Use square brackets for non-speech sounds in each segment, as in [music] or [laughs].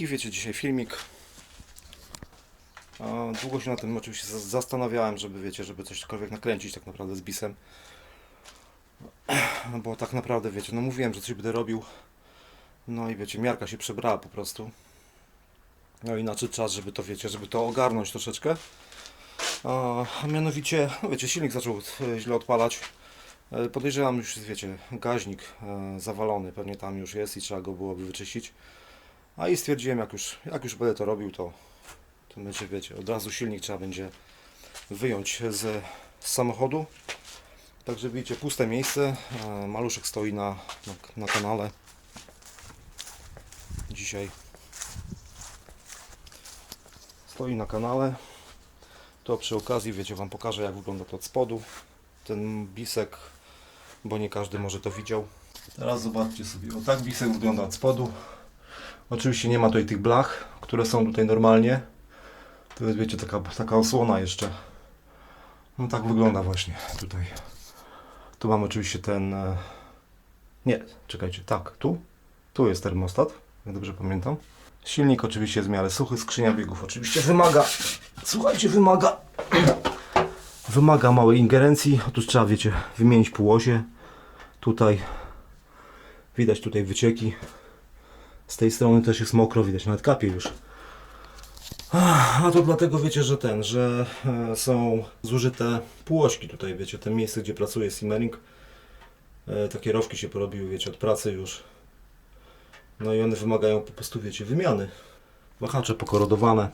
taki wiecie dzisiaj filmik. Długo się na tym oczywiście za- zastanawiałem, żeby wiecie, żeby cośkolwiek nakręcić tak naprawdę z bisem. No bo tak naprawdę wiecie, no mówiłem, że coś będę robił. No i wiecie, miarka się przebrała po prostu. No i nadszedł czas, żeby to wiecie, żeby to ogarnąć troszeczkę. A, mianowicie, no wiecie, silnik zaczął e, źle odpalać. E, Podejrzewam już, wiecie, gaźnik e, zawalony, pewnie tam już jest i trzeba go byłoby wyczyścić. A i stwierdziłem, jak już, jak już będę to robił, to, to będzie, wiecie, od razu silnik trzeba będzie wyjąć z, z samochodu. Także widzicie, puste miejsce. E, Maluszek stoi na, na, na kanale. Dzisiaj stoi na kanale. To przy okazji, wiecie, Wam pokażę, jak wygląda to od spodu. Ten bisek, bo nie każdy może to widział. Teraz zobaczcie sobie, o tak bisek wygląda od spodu. Oczywiście nie ma tutaj tych blach, które są tutaj normalnie. To jest, wiecie, taka, taka osłona jeszcze. No tak wygląda właśnie tutaj. Tu mam oczywiście ten... e, Nie, czekajcie, tak, tu. Tu jest termostat, jak dobrze pamiętam. Silnik oczywiście jest w miarę suchy, skrzynia biegów oczywiście wymaga, słuchajcie, wymaga, wymaga małej ingerencji. Otóż trzeba, wiecie, wymienić półosie. Tutaj widać tutaj wycieki. Z tej strony też jest mokro, widać nawet kapie już. A to dlatego wiecie, że ten, że e, są zużyte półośki tutaj, wiecie, te miejsce, gdzie pracuje Simmering. E, takie rowki się porobiły, wiecie, od pracy już. No i one wymagają po prostu, wiecie, wymiany. Wahacze pokorodowane.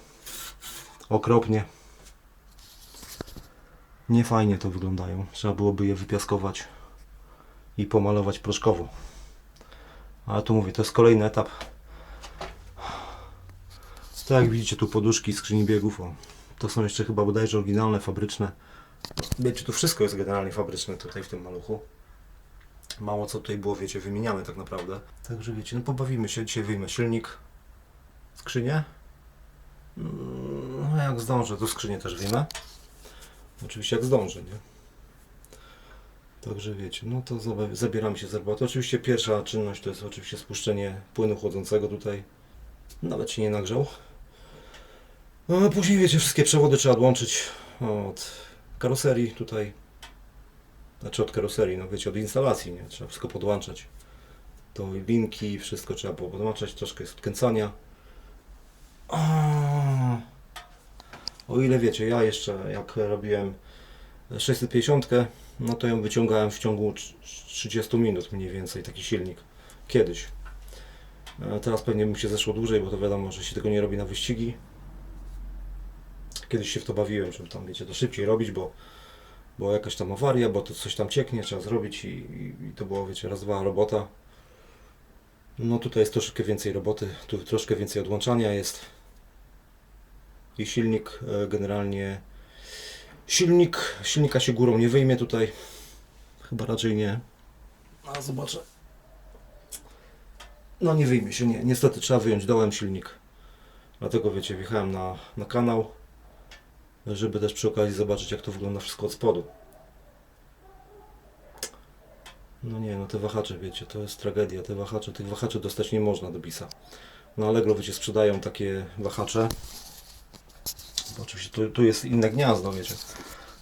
Okropnie. Nie fajnie to wyglądają. Trzeba byłoby je wypiaskować i pomalować proszkowo. Ale tu mówię, to jest kolejny etap. Tak jak widzicie tu poduszki skrzyni biegów. O, to są jeszcze chyba bodajże oryginalne, fabryczne. Wiecie, tu wszystko jest generalnie fabryczne tutaj w tym maluchu. Mało co tutaj było, wiecie, wymieniamy tak naprawdę. Także wiecie, no pobawimy się. Dzisiaj wyjmę silnik, skrzynię. Mm, No jak zdążę, to skrzynię też wyjmę. Oczywiście jak zdążę, nie? Także wiecie, no to zabieramy się za robotę. Oczywiście pierwsza czynność to jest oczywiście spuszczenie płynu chłodzącego tutaj. Nawet się nie nagrzał. No, później wiecie, wszystkie przewody trzeba odłączyć od karoserii tutaj. Znaczy od karoserii, no wiecie, od instalacji, nie? Trzeba wszystko podłączać. To linki, wszystko trzeba było podłączać, troszkę jest odkręcania. O ile wiecie, ja jeszcze jak robiłem 650, no to ją wyciągałem w ciągu trz- 30 minut mniej więcej, taki silnik. Kiedyś. Teraz pewnie bym się zeszło dłużej, bo to wiadomo, że się tego nie robi na wyścigi. Kiedyś się w to bawiłem, żeby tam, wiecie, to szybciej robić, bo, bo jakaś tam awaria, bo to coś tam cieknie, trzeba zrobić i, i, i to było, wiecie, raz, dwa robota. No tutaj jest troszkę więcej roboty, tu troszkę więcej odłączania jest. I silnik e, generalnie... Silnik, silnika się górą nie wyjmie tutaj. Chyba raczej nie. A zobaczę. No nie wyjmie się, nie. Niestety trzeba wyjąć dołem silnik. Dlatego wiecie, wjechałem na, na kanał, żeby też przy okazji zobaczyć jak to wygląda wszystko od spodu. No nie, no te wahacze wiecie, to jest tragedia. Te wahacze, tych wahaczy dostać nie można do bisa. Na Allegro wiecie, sprzedają takie wahacze. Oczywiście tu, tu jest inne gniazdo, wiecie.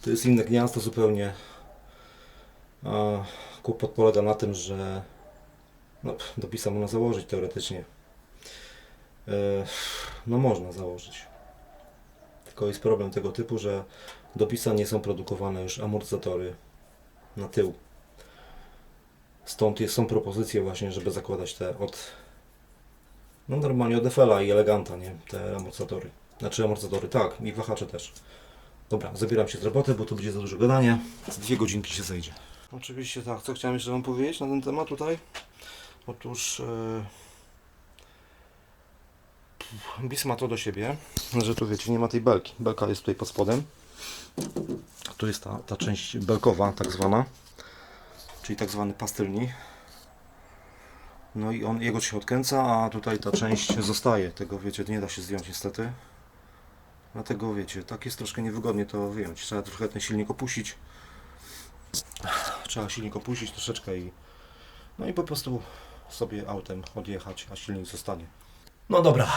Tu jest inne gniazdo zupełnie. A kłopot polega na tym, że no, do pisa można założyć teoretycznie. E, No można założyć. Tylko jest problem tego typu, że do pisa nie są produkowane już amortyzatory na tył. Stąd jest, są propozycje właśnie, żeby zakładać te od no normalnie od Eiffela i Eleganta, nie? Te amortyzatory. Znaczy amortyzatory, tak, i wahacze też. Dobra, zabieram się z roboty, bo tu będzie za dużo gadania. Z dwie godzinki się zejdzie. Oczywiście tak, co chciałem jeszcze Wam powiedzieć na ten temat tutaj? Otóż e, BIS ma to do siebie, że tu wiecie, nie ma tej belki. Belka jest tutaj pod spodem. Tu jest ta, ta część belkowa, tak zwana, czyli tak zwany pastylni. No i on, jego się odkręca, a tutaj ta część zostaje. Tego wiecie, nie da się zdjąć niestety. Dlatego wiecie, tak jest troszkę niewygodnie to wyjąć. Trzeba trochę ten silnik opuścić. Trzeba silnik opuścić troszeczkę i no i po prostu sobie autem odjechać, a silnik zostanie. No dobra,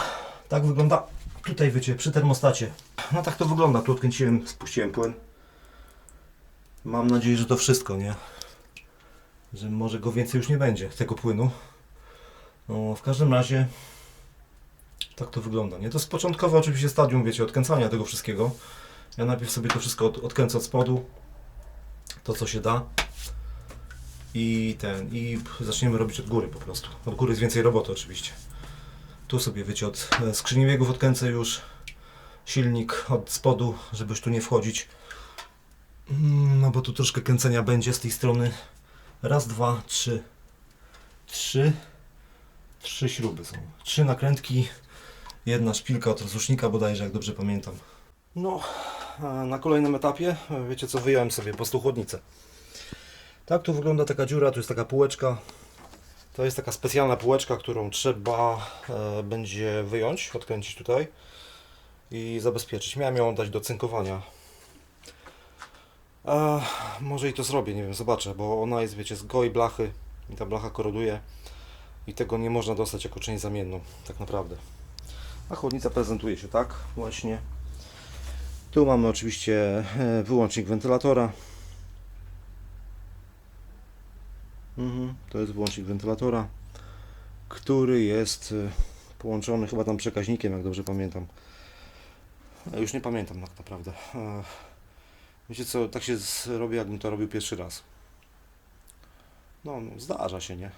tak wygląda tutaj wiecie, przy termostacie. No tak to wygląda, tu odkręciłem, spuściłem płyn. Mam nadzieję, że to wszystko, nie? Że może go więcej już nie będzie, tego płynu. No, w każdym razie tak to wygląda, nie? To jest początkowe oczywiście stadium, wiecie, odkręcania tego wszystkiego. Ja najpierw sobie to wszystko od, odkręcę od spodu, to co się da. I ten, i zaczniemy robić od góry po prostu. Od góry jest więcej roboty oczywiście. Tu sobie wiecie, od e, skrzyni biegów odkręcę już silnik od spodu, żeby już tu nie wchodzić. Mm, No bo tu troszkę kręcenia będzie z tej strony. Raz, dwa, trzy. Trzy. Trzy śruby są. Trzy nakrętki. Jedna szpilka od rozrusznika bodajże, jak dobrze pamiętam. No, na kolejnym etapie, wiecie co, wyjąłem sobie po prostu chłodnicę. Tak tu wygląda taka dziura, tu jest taka półeczka. To jest taka specjalna półeczka, którą trzeba e, będzie wyjąć, odkręcić tutaj i zabezpieczyć. Miałem ją dać do cynkowania. E, może i to zrobię, nie wiem, zobaczę, bo ona jest, wiecie, z goi blachy i ta blacha koroduje i tego nie można dostać jako część zamienną, tak naprawdę. A chłodnica prezentuje się tak właśnie. Tu mamy oczywiście e, wyłącznik wentylatora. Mhm, to jest wyłącznik wentylatora, który jest e, połączony chyba tam przekaźnikiem, jak dobrze pamiętam. Już nie pamiętam tak naprawdę. Wiecie co, tak się robi, jakbym to robił pierwszy raz. No, no, zdarza się, nie?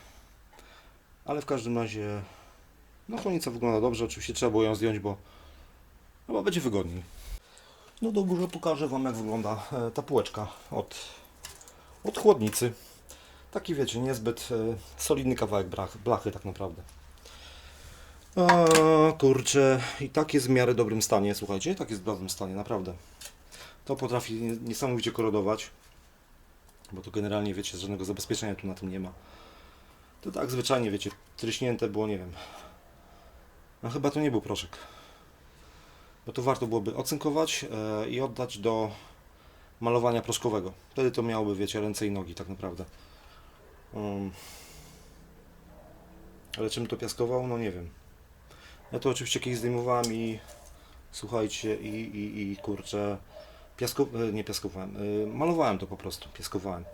Ale w każdym razie, no chłodnica wygląda dobrze. Oczywiście trzeba było ją zdjąć, bo chyba będzie wygodniej. No do góry pokażę Wam, jak wygląda e, ta półeczka od, od chłodnicy. Taki wiecie, niezbyt e, solidny kawałek blachy tak naprawdę. A, kurczę, i tak jest w miarę dobrym stanie, słuchajcie, tak jest w dobrym stanie, naprawdę. To potrafi nie- niesamowicie korodować, bo to generalnie, wiecie, żadnego zabezpieczenia tu na tym nie ma. To tak zwyczajnie, wiecie, tryśnięte było, nie wiem. No chyba to nie był proszek. Bo to warto byłoby ocynkować e, i oddać do malowania proszkowego. Wtedy to miałoby, wiecie, ręce i nogi tak naprawdę. Um, ale czym to piaskował? No nie wiem. Ja to oczywiście kiedyś zdejmowałem i słuchajcie, i, i, i kurczę, piasko, e, nie piaskowałem, e, malowałem to po prostu, piaskowałem.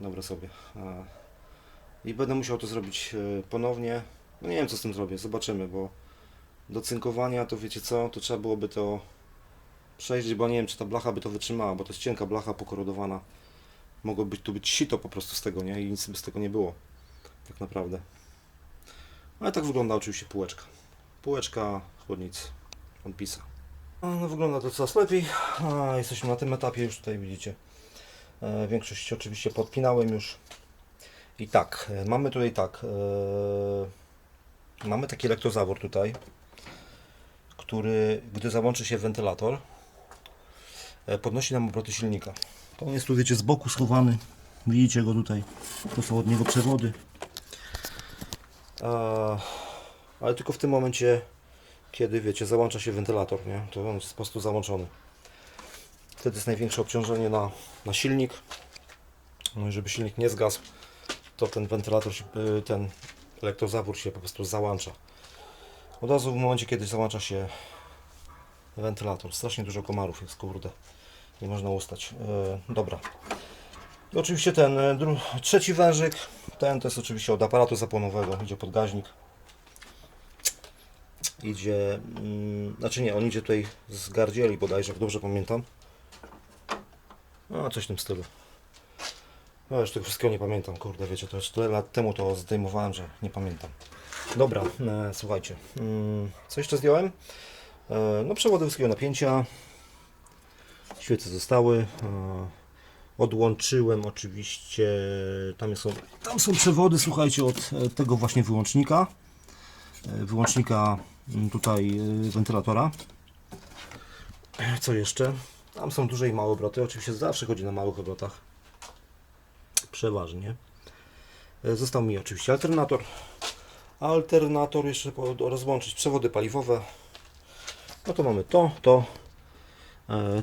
Dobra sobie. I będę musiał to zrobić e, ponownie. No nie wiem co z tym zrobię, zobaczymy, bo do cynkowania to wiecie co, to trzeba byłoby to przejrzeć, bo nie wiem czy ta blacha by to wytrzymała, bo to jest cienka blacha pokorodowana. Mogło być tu być sito po prostu z tego, nie? I nic by z tego nie było. Tak naprawdę. Ale tak wygląda oczywiście półeczka. Półeczka chłodnicy. On pisa. No wygląda to coraz lepiej. A, jesteśmy na tym etapie już tutaj widzicie. E, większość oczywiście podpinałem już. I tak, e, mamy tutaj tak. E, mamy taki elektrozawór tutaj, który gdy załączy się wentylator, e, podnosi nam obroty silnika. On jest tu wiecie z boku schowany. Widzicie go tutaj. To są od niego przewody. E, ale tylko w tym momencie, kiedy wiecie, załącza się wentylator, nie? To on jest po prostu załączony. Wtedy jest największe obciążenie na, na silnik. No i żeby silnik nie zgasł, to ten wentylator, y, ten elektrozawór się po prostu załącza. Od razu w momencie, kiedy załącza się wentylator. Strasznie dużo komarów jest, kurde. Nie można ustać. E, dobra. I oczywiście ten e, trzeci wężyk, ten to jest oczywiście od aparatu zapłonowego, idzie pod gaźnik. Idzie, mm, znaczy nie, on idzie tutaj z gardzieli bodajże, jak dobrze pamiętam. No, coś w tym stylu. No już tego wszystkiego nie pamiętam, kurde, wiecie, to już tyle lat temu to zdejmowałem, że nie pamiętam. Dobra, e, słuchajcie, mm, co jeszcze zdjąłem? E, no przewody wysokiego napięcia, świece zostały, e, odłączyłem oczywiście, tam są, tam są przewody, słuchajcie, od e, tego właśnie wyłącznika, e, wyłącznika mm, tutaj wentylatora. Co jeszcze? Tam są duże i małe obroty, oczywiście zawsze chodzi na małych obrotach, przeważnie. Został mi oczywiście alternator, alternator jeszcze rozłączyć, przewody paliwowe, no to mamy to, to,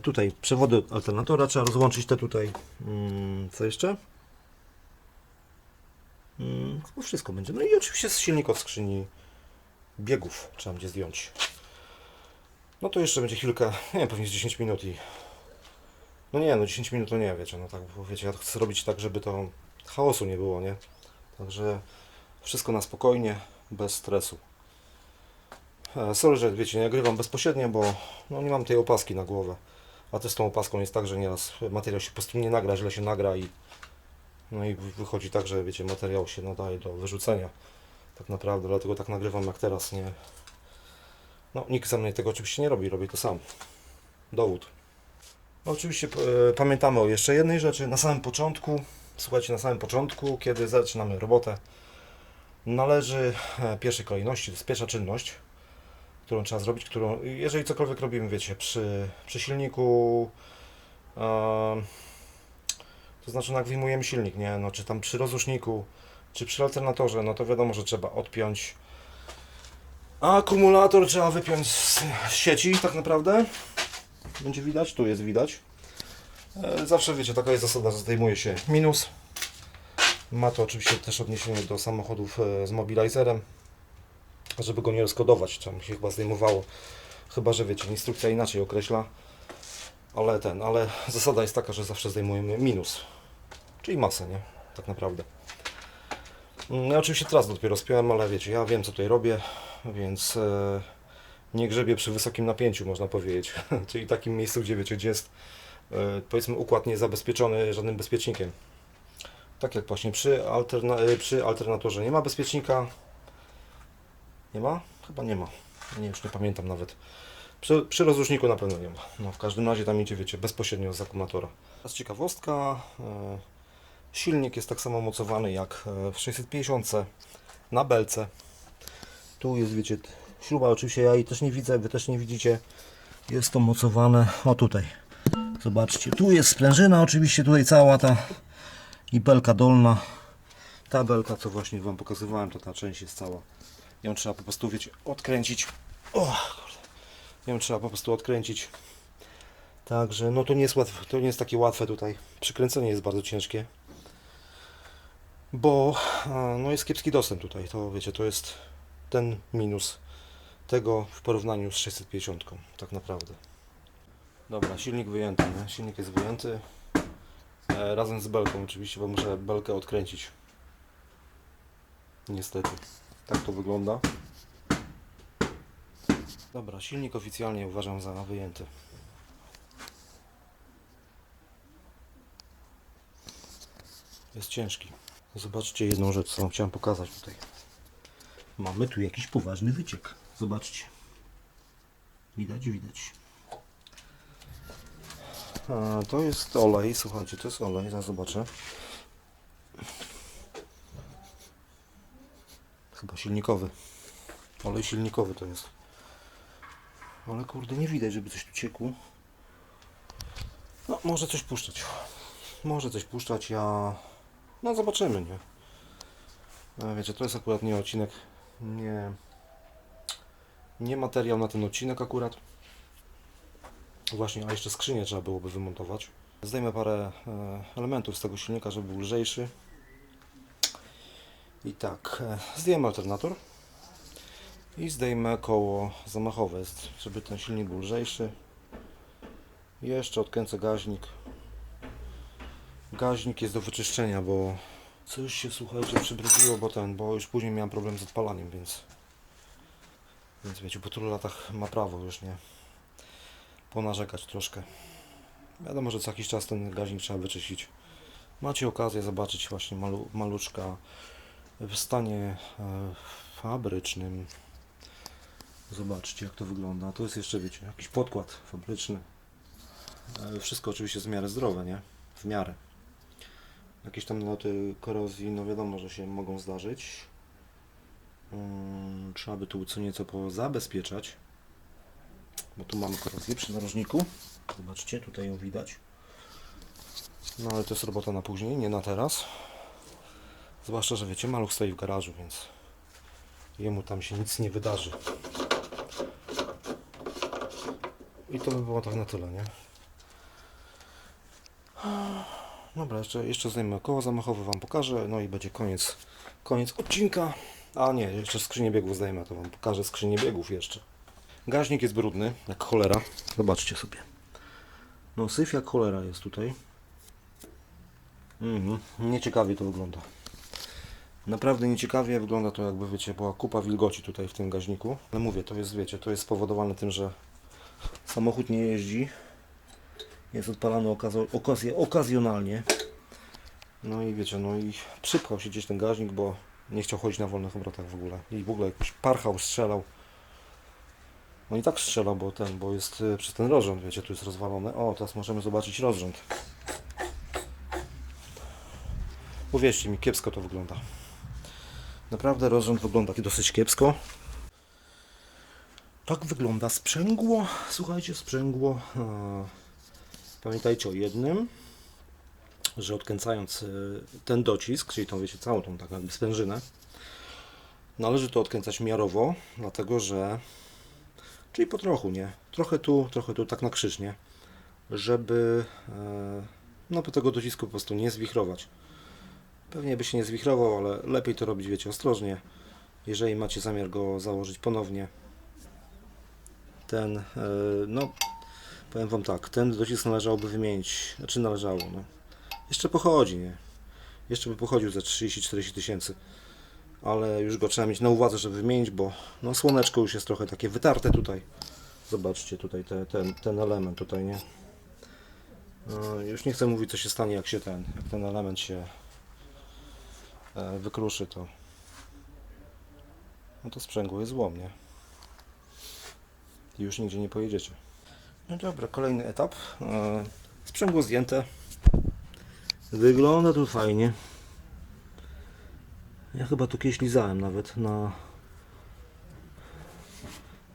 tutaj przewody alternatora trzeba rozłączyć te tutaj. Mm, co jeszcze? Mm, chyba wszystko będzie. No i oczywiście z silnika od skrzyni biegów trzeba będzie zdjąć. No to jeszcze będzie chwilkę, nie wiem, pewnie z 10 minut i... No nie, no 10 minut to nie, wiecie, no tak, bo wiecie, ja chcę robić tak, żeby to chaosu nie było, nie? Także wszystko na spokojnie, bez stresu. E, Sorry, że wiecie, nie nagrywam bezpośrednio, bo no, nie mam tej opaski na głowę. A też z tą opaską jest tak, że nieraz materiał się po prostu nie nagra, źle się nagra i no i wychodzi tak, że wiecie, materiał się nadaje do wyrzucenia. Tak naprawdę, dlatego tak nagrywam jak teraz, nie. No, nikt za mnie tego oczywiście nie robi, robię to sam. Dowód. No, oczywiście e, pamiętamy o jeszcze jednej rzeczy. Na samym początku, słuchajcie, na samym początku, kiedy zaczynamy robotę, należy e, w pierwszej kolejności, to jest pierwsza czynność, którą trzeba zrobić, którą, jeżeli cokolwiek robimy, wiecie, przy, przy silniku, to znaczy, jak wyjmujemy silnik, nie, no, czy tam przy rozruszniku, czy przy alternatorze, no to wiadomo, że trzeba odpiąć akumulator, trzeba wypiąć z, z sieci, tak naprawdę. Będzie widać, tu jest widać. E, Zawsze wiecie, taka jest zasada, że zdejmuje się minus. Ma to oczywiście też odniesienie do samochodów e, z mobilizerem, żeby go nie rozkodować, tam się chyba zdejmowało. Chyba, że wiecie, instrukcja inaczej określa. Ale ten, ale zasada jest taka, że zawsze zdejmujemy minus. Czyli masę, nie? Tak naprawdę. Mm, Ja oczywiście teraz dopiero spiąłem, ale wiecie, ja wiem co tutaj robię, więc e, nie grzebię przy wysokim napięciu, można powiedzieć. [laughs] Czyli takim miejscu, gdzie wiecie, gdzie jest e, powiedzmy układ niezabezpieczony żadnym bezpiecznikiem. Tak jak właśnie przy, alterna e, przy alternatorze nie ma bezpiecznika. Nie ma? Chyba nie ma. Nie, już nie pamiętam nawet. Przy, przy rozruszniku na pewno nie ma. No, w każdym razie tam idzie, wiecie, bezpośrednio z akumulatora. Teraz ciekawostka. E, silnik jest tak samo mocowany jak e, w 650 na belce. Tu jest, wiecie, śruba oczywiście ja jej też nie widzę, wy też nie widzicie. Jest to mocowane, o tutaj. Zobaczcie, tu jest sprężyna oczywiście, tutaj cała ta i belka dolna. Ta belka, co właśnie Wam pokazywałem, to ta część jest cała. Ją trzeba po prostu, wiecie, odkręcić. O. Ją trzeba po prostu odkręcić. Także, no to nie jest łatwe, to nie jest takie łatwe tutaj. Przykręcenie jest bardzo ciężkie. Bo no jest kiepski dostęp tutaj. To wiecie, to jest ten minus tego w porównaniu z 650 tak naprawdę. Dobra, silnik wyjęty, nie? Silnik jest wyjęty. E, razem z belką oczywiście, bo muszę belkę odkręcić. Niestety. Tak to wygląda. Dobra, silnik oficjalnie uważam za wyjęty. Jest ciężki. Zobaczcie jedną rzecz, co chciałem pokazać tutaj. Mamy tu jakiś poważny wyciek. Zobaczcie. Widać, widać. A, to jest olej, słuchajcie, to jest olej, zaraz zobaczę. Chyba silnikowy. Olej silnikowy to jest. Ale kurde, nie widać, żeby coś tu ciekło. No, może coś puszczać. Może coś puszczać, ja... No, zobaczymy, nie? No, wiecie, to jest akurat nie odcinek, nie... Nie materiał na ten odcinek akurat. Właśnie, a jeszcze skrzynię trzeba byłoby wymontować. Zdejmę parę e, elementów z tego silnika, żeby był lżejszy. I tak, e, zdejmę alternator i zdejmę koło zamachowe, żeby ten silnik był lżejszy. Jeszcze odkręcę gaźnik. Gaźnik jest do wyczyszczenia, bo coś się słuchajcie przybrudziło, bo ten, bo już później miałem problem z odpalaniem, więc więc wiecie, po tylu latach ma prawo już nie ponarzekać troszkę. Wiadomo, że co jakiś czas ten gaźnik trzeba wyczyścić. Macie okazję zobaczyć właśnie malu, maluczka w stanie e, fabrycznym. Zobaczcie jak to wygląda. To jest jeszcze, wiecie, jakiś podkład fabryczny. E, Wszystko oczywiście jest w miarę zdrowe, nie? W miarę. Jakieś tam naloty korozji, no wiadomo, że się mogą zdarzyć. Mm, Trzeba by tu co nieco pozabezpieczać. Bo tu mamy korozję przy narożniku. Zobaczcie, tutaj ją widać. No ale to jest robota na później, nie na teraz. Zwłaszcza, że wiecie, maluch stoi w garażu, więc jemu tam się nic nie wydarzy. I to by było tak na tyle, nie? Dobra, jeszcze, jeszcze zdejmę koło zamachowe, Wam pokażę, no i będzie koniec, koniec odcinka. A nie, jeszcze skrzynię biegów zdejmę, to Wam pokażę skrzynię biegów jeszcze. Gaźnik jest brudny, jak cholera. Zobaczcie sobie. No syf jak cholera jest tutaj. Mhm, nieciekawie to wygląda. Naprawdę nieciekawie wygląda to jakby wiecie, była kupa wilgoci tutaj w tym gaźniku. Ale mówię, to jest wiecie, to jest spowodowane tym, że samochód nie jeździ. Jest odpalany okazo- okazję, okazjonalnie. No i wiecie, no i przypchał się gdzieś ten gaźnik, bo nie chciał chodzić na wolnych obrotach w ogóle. I w ogóle jakoś parchał, strzelał. No i tak strzelał, bo ten, bo jest y, przez ten rozrząd, wiecie, tu jest rozwalone. O, teraz możemy zobaczyć rozrząd. Uwierzcie mi, kiepsko to wygląda. Naprawdę rozrząd wygląda dosyć kiepsko. Tak wygląda sprzęgło. Słuchajcie, sprzęgło. e, Pamiętajcie o jednym, że odkręcając e, ten docisk, czyli tą, wiecie, całą tą taką jakby sprężynę, należy to odkręcać miarowo, dlatego że, czyli po trochu, nie? Trochę tu, trochę tu, tak na krzyż, nie? Żeby, e, no by tego docisku po prostu nie zwichrować. Pewnie by się nie zwichrował, ale lepiej to robić, wiecie, ostrożnie. Jeżeli macie zamiar go założyć ponownie, ten, e, no, powiem Wam tak, ten docisk należałoby wymienić, znaczy należało, no. Jeszcze pochodzi, nie? Jeszcze by pochodził za 30-40 tysięcy, ale już go trzeba mieć na uwadze, żeby wymienić, bo no, słoneczko już jest trochę takie wytarte tutaj. Zobaczcie tutaj te, ten, ten element tutaj, nie? E, Już nie chcę mówić, co się stanie, jak się ten, jak ten element się wykruszy, to no to sprzęgło jest złom, nie? I już nigdzie nie pojedziecie. No dobra, kolejny etap. E, Sprzęgło zdjęte. Wygląda tu fajnie. Ja chyba tu kiedyś lizałem nawet na...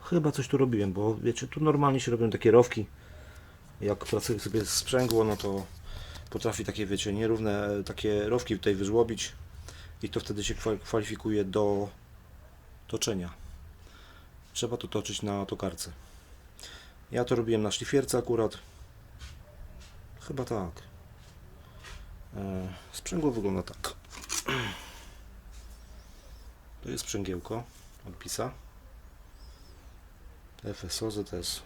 Chyba coś tu robiłem, bo wiecie, tu normalnie się robią takie rowki. Jak pracuję sobie sprzęgło, no to potrafi takie, wiecie, nierówne e, takie rowki tutaj wyżłobić i to wtedy się kwa- kwalifikuje do toczenia. Trzeba to toczyć na tokarce. Ja to robiłem na szlifierce akurat. Chyba tak. E, Sprzęgło wygląda tak. To jest sprzęgiełko od PISA. FSO ZS.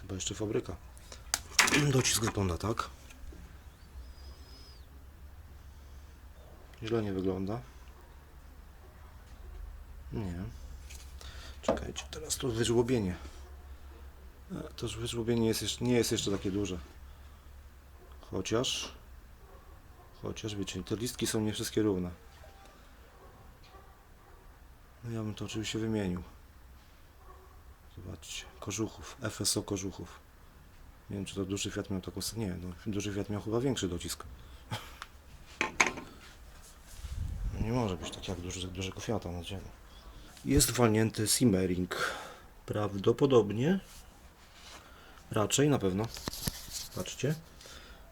Chyba jeszcze fabryka. Docisk wygląda tak. Źle nie wygląda. Nie. Czekajcie, teraz to wyżłobienie. E, To wyżłobienie jest jeszcze, nie jest jeszcze takie duże. Chociaż, chociaż wiecie, te listki są nie wszystkie równe. No ja bym to oczywiście wymienił. Zobaczcie, kożuchów, FSO kożuchów. Nie wiem, czy to duży Fiat miał taką... Nie, no, duży Fiat miał chyba większy docisk. No Nie może być tak jak duży, dużego Fiata na ziemi. Jest walnięty simmering. Prawdopodobnie. Raczej, na pewno. Patrzcie.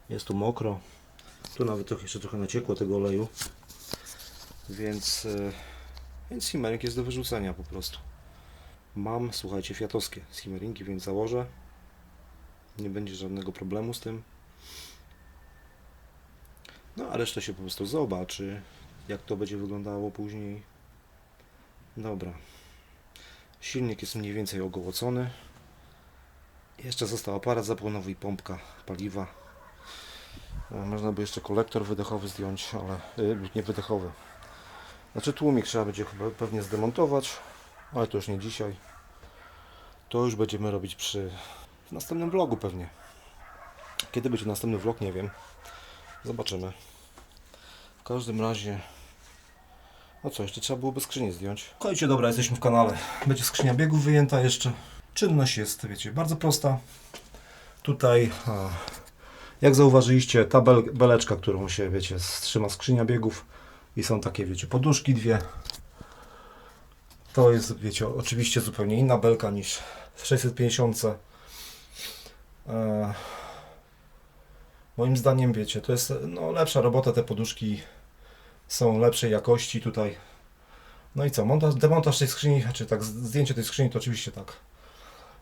Jest tu mokro. Tu nawet trochę, jeszcze trochę naciekło tego oleju. Więc, e, więc simmering jest do wyrzucenia po prostu. Mam, słuchajcie, fiatowskie simmeringi, więc założę. Nie będzie żadnego problemu z tym. No, a resztę się po prostu zobaczy, jak to będzie wyglądało później. Dobra. Silnik jest mniej więcej ogołocony. Jeszcze został aparat zapłonowy i pompka paliwa. E, Można by jeszcze kolektor wydechowy zdjąć, ale yy, nie wydechowy. Znaczy tłumik trzeba będzie pewnie zdemontować, ale to już nie dzisiaj. To już będziemy robić przy w następnym vlogu pewnie. Kiedy będzie następny vlog, nie wiem. Zobaczymy. W każdym razie no co, jeszcze trzeba byłoby skrzynię zdjąć. Słuchajcie, dobra, jesteśmy w kanale. Będzie skrzynia biegów wyjęta jeszcze. Czynność jest, wiecie, bardzo prosta. Tutaj, jak zauważyliście, ta bel, beleczka, którą się, wiecie, trzyma skrzynia biegów i są takie, wiecie, poduszki dwie. To jest, wiecie, oczywiście zupełnie inna belka niż w 650. E, moim zdaniem, wiecie, to jest no, lepsza robota, te poduszki są lepszej jakości tutaj. No i co, montaż, demontaż tej skrzyni, czy tak, zdjęcie tej skrzyni to oczywiście tak.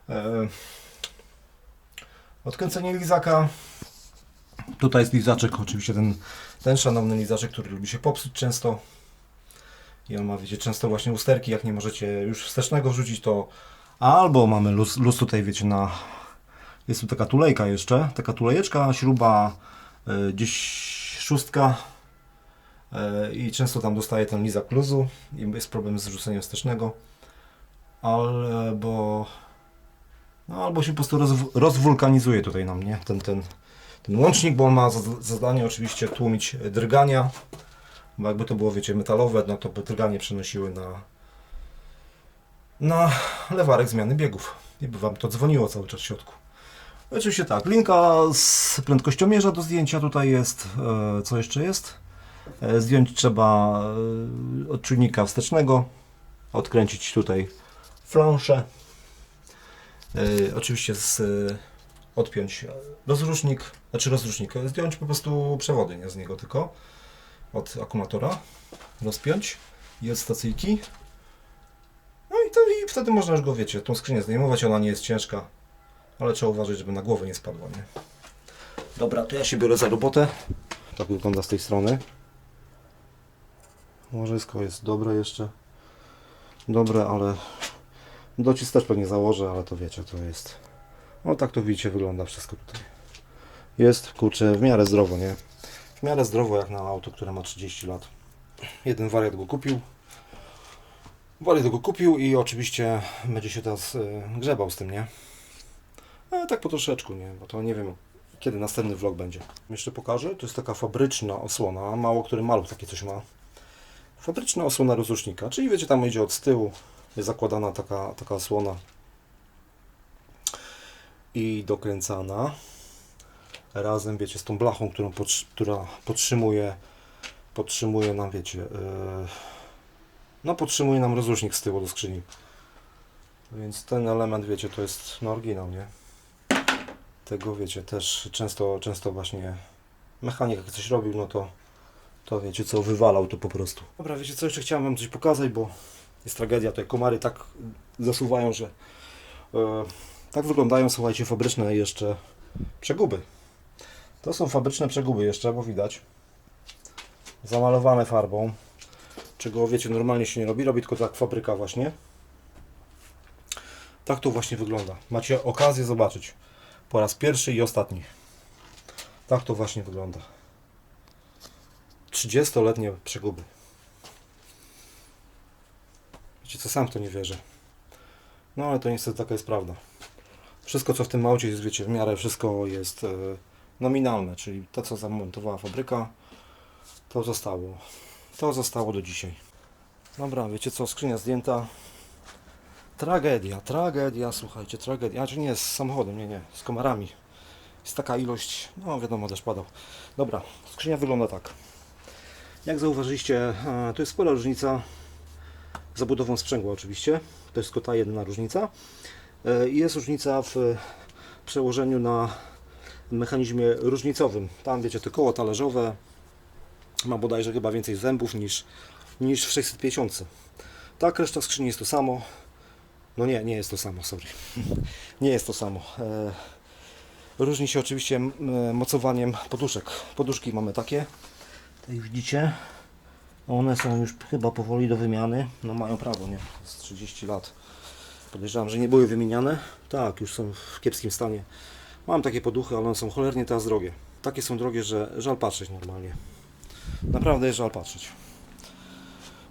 E, Odkręcenie lizaka. Tutaj jest lizaczek, oczywiście ten, ten szanowny lizaczek, który lubi się popsuć często. I on ma, wiecie, często właśnie usterki, jak nie możecie już wstecznego wrzucić, to albo mamy luz, luz tutaj, wiecie, na... Jest tu taka tulejka jeszcze, taka tulejeczka, śruba y, gdzieś szóstka i często tam dostaje ten lizak luzu i jest problem z rzuceniem wstecznego. Albo... No, albo się po prostu rozw- rozwulkanizuje tutaj nam, nie? Ten, ten, ten łącznik, bo on ma za zadanie oczywiście tłumić drgania. Bo jakby to było, wiecie, metalowe, no to by drganie przenosiły na, na lewarek zmiany biegów. I by Wam to dzwoniło cały czas w środku. Oczywiście tak, linka z prędkościomierza do zdjęcia tutaj jest. E, co jeszcze jest? E, zdjąć trzeba e, od czujnika wstecznego, odkręcić tutaj flanszę. E, oczywiście z, odpiąć rozrusznik, znaczy rozrusznik, zdjąć po prostu przewody nie z niego tylko od akumulatora, rozpiąć i od stacyjki. No i, to, i wtedy można już go, wiecie, tą skrzynię zdejmować, ona nie jest ciężka, ale trzeba uważać, żeby na głowę nie spadła, nie? Dobra, to ja się biorę za robotę. Tak wygląda z tej strony. Łożysko jest dobre jeszcze. Dobre, ale docisk też pewnie założę, ale to wiecie, to jest... No tak to widzicie, wygląda wszystko tutaj. Jest, kurczę, w miarę zdrowo, nie? W miarę zdrowo jak na auto, które ma 30 lat. Jeden wariat go kupił. Wariat go kupił i oczywiście będzie się teraz y, grzebał z tym, nie? Ale tak po troszeczku, nie? Bo to nie wiem, kiedy następny vlog będzie. Jeszcze pokażę. To jest taka fabryczna osłona. Mało który maluch takie coś ma. Fabryczna osłona rozrusznika. Czyli wiecie, tam idzie od tyłu. Jest zakładana taka, taka osłona. I dokręcana razem, wiecie, z tą blachą, którą która podtrzymuje, podtrzymuje nam, wiecie, yy, no podtrzymuje nam rozrusznik z tyłu do skrzyni. Więc ten element, wiecie, to jest no, oryginał, nie? Tego, wiecie, też często, często właśnie mechanik jak coś robił, no to, to wiecie co, wywalał to po prostu. Dobra, wiecie co, jeszcze chciałem Wam coś pokazać, bo jest tragedia, tutaj komary tak zasuwają, że e, tak wyglądają, słuchajcie, fabryczne jeszcze przeguby. To są fabryczne przeguby jeszcze, bo widać. Zamalowane farbą. Czego wiecie, normalnie się nie robi, robi tylko tak fabryka właśnie. Tak to właśnie wygląda. Macie okazję zobaczyć. Po raz pierwszy i ostatni. Tak to właśnie wygląda. 30-letnie przeguby. Wiecie co, sam w to nie wierzę. No ale to niestety taka jest prawda. Wszystko co w tym aucie jest, wiecie, w miarę wszystko jest e, nominalne, czyli to co zamontowała fabryka, to zostało. To zostało do dzisiaj. Dobra, wiecie co, skrzynia zdjęta. Tragedia, tragedia, słuchajcie, tragedia. A czy nie z samochodem, nie, nie, z komarami. Jest taka ilość, no wiadomo, też padał. Dobra, skrzynia wygląda tak. Jak zauważyliście, e, to jest spora różnica. Zabudową sprzęgła oczywiście. To jest tylko ta jedna różnica. E, jest różnica w przełożeniu na mechanizmie różnicowym. Tam wiecie, te koło talerzowe ma bodajże chyba więcej zębów niż, niż w 650. Tak, reszta skrzyni jest to samo. No nie, nie jest to samo, sorry. [laughs] nie jest to samo. E, różni się oczywiście mocowaniem poduszek. Poduszki mamy takie. Tutaj widzicie. One są już chyba powoli do wymiany. No mają prawo, nie? Jest 30 lat. Podejrzewam, że nie były wymieniane. Tak, już są w kiepskim stanie. Mam takie poduchy, ale one są cholernie teraz drogie. Takie są drogie, że żal patrzeć normalnie. Naprawdę jest żal patrzeć.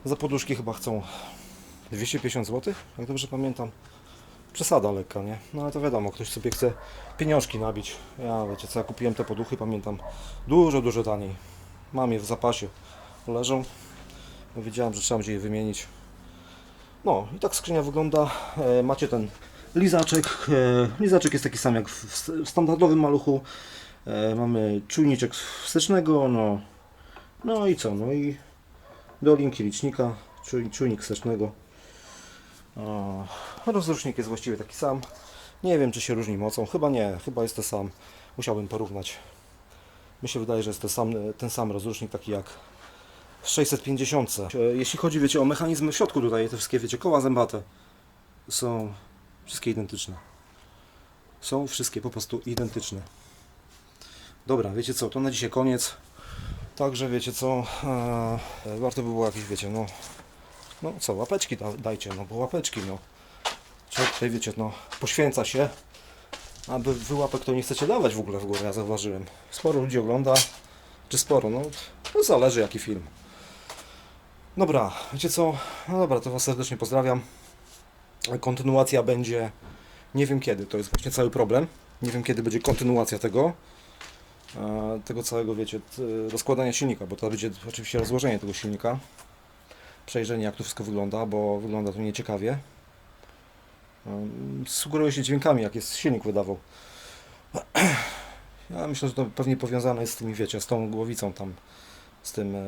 Za poduszki chyba chcą 250 zł, jak dobrze pamiętam. Przesada lekka, nie? No ale to wiadomo, ktoś sobie chce pieniążki nabić. Ja wiecie co, ja kupiłem te poduchy, pamiętam, dużo, dużo taniej. Mam je w zapasie. Leżą. No, wiedziałem, że trzeba będzie je wymienić. No i tak skrzynia wygląda. E, macie ten lizaczek. E, lizaczek jest taki sam jak w, standardowym maluchu. E, mamy czujniczek wstecznego. No, no i co? No i do linki licznika. Czuj, czujnik wstecznego. O, rozrusznik jest właściwie taki sam. Nie wiem, czy się różni mocą. Chyba nie. Chyba jest to sam. Musiałbym porównać. Mi się wydaje, że jest sam, ten sam rozrusznik, taki jak w 650. E, Jeśli chodzi, wiecie, o mechanizmy w środku tutaj, te wszystkie, wiecie, koła zębate są wszystkie identyczne. są wszystkie po prostu identyczne. Dobra, wiecie co, to na dzisiaj koniec. Także wiecie co, e, warto by było jakieś, wiecie, no, no co, łapeczki da, dajcie, no bo łapeczki, no. Człowiek tutaj, wiecie, no, poświęca się, aby wy łapek to nie chcecie dawać w ogóle w górę, ja zauważyłem. Sporo ludzi ogląda, czy sporo, no, no zależy jaki film. Dobra, wiecie co, no dobra, to Was serdecznie pozdrawiam. Kontynuacja będzie, nie wiem kiedy, to jest właśnie cały problem. Nie wiem kiedy będzie kontynuacja tego, e, tego całego, wiecie, rozkładania silnika, bo to będzie oczywiście rozłożenie tego silnika. Przejrzenie jak to wszystko wygląda, bo wygląda to nieciekawie. Um, Sugeruję się dźwiękami, jak jest silnik wydawał. [clears throat] Ja myślę, że to pewnie powiązane jest z tymi, wiecie, z tą głowicą tam, z tym, e,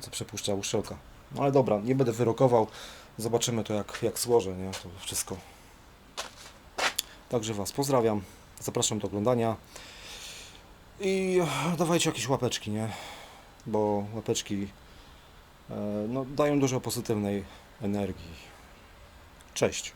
co przepuszcza uszczelka. No ale dobra, nie będę wyrokował. Zobaczymy to jak, jak złożę, nie? To wszystko. Także Was pozdrawiam. Zapraszam do oglądania. I dawajcie jakieś łapeczki, nie? Bo łapeczki e, no, dają dużo pozytywnej energii. Cześć.